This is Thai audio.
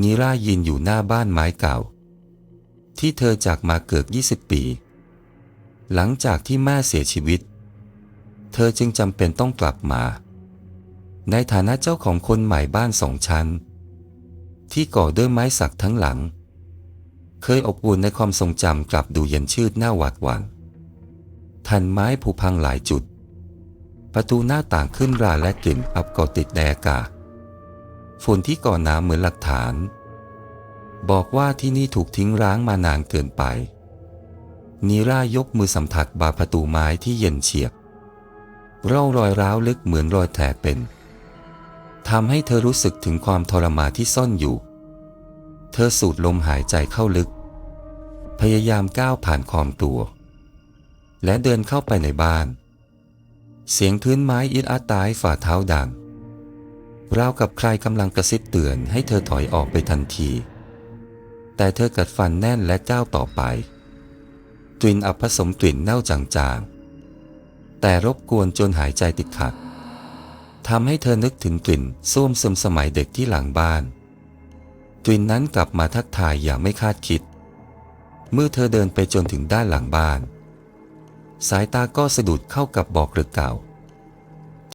นีร่ายืนอยู่หน้าบ้านไม้เก่า ที่เธอจากมาเกือบ 20 ปี หลังจากที่แม่เสียชีวิต เธอจึงจำเป็นต้องกลับมา ในฐานะเจ้าของคนใหม่บ้านสองชั้น ที่ก่อด้วยไม้สักทั้งหลัง เคยอบอุ่นในความทรงจำกลับดูเย็นชืดหน้าหวาดหวั่นทันไม้ผุพังหลายจุด ประตูหน้าต่างขึ้นราและกลิ่นอับก่อติดแดอากาศ ฝุ่นที่ก่อน้ำเหมือนหลักฐาน บอกว่าที่นี่ถูกทิ้งร้างมานานเกินไป นีร่ายกมือสัมผัสบาประตูไม้ที่เย็นเฉียบ ร่องรอยร้าวลึกเหมือนรอยแผลเป็นทำให้เธอรู้สึกถึงความทรมานที่ซ่อนอยู่ เธอสูดลมหายใจเข้าลึก พยายามก้าวผ่านความกลัว และเดินเข้าไปในบ้าน เสียงพื้นไม้อิดอาตายฝ่าเท้าดัง ราวกับใครกำลังกระซิบเตือนให้เธอถอยออกไปทันที แต่เธอกัดฟันแน่นและก้าวต่อไป กลิ่นอับผสมกลิ่นเน่าจางๆ แต่รบกวนจนหายใจติดขัดทำให้เธอนึกถึงกลิ่นส้วมซึมสมัยเด็กที่หลังบ้าน กลิ่นนั้นกลับมาทักทายอย่างไม่คาดคิด เมื่อเธอเดินไปจนถึงด้านหลังบ้าน สายตาก็สะดุดเข้ากับบอกเรือเก่า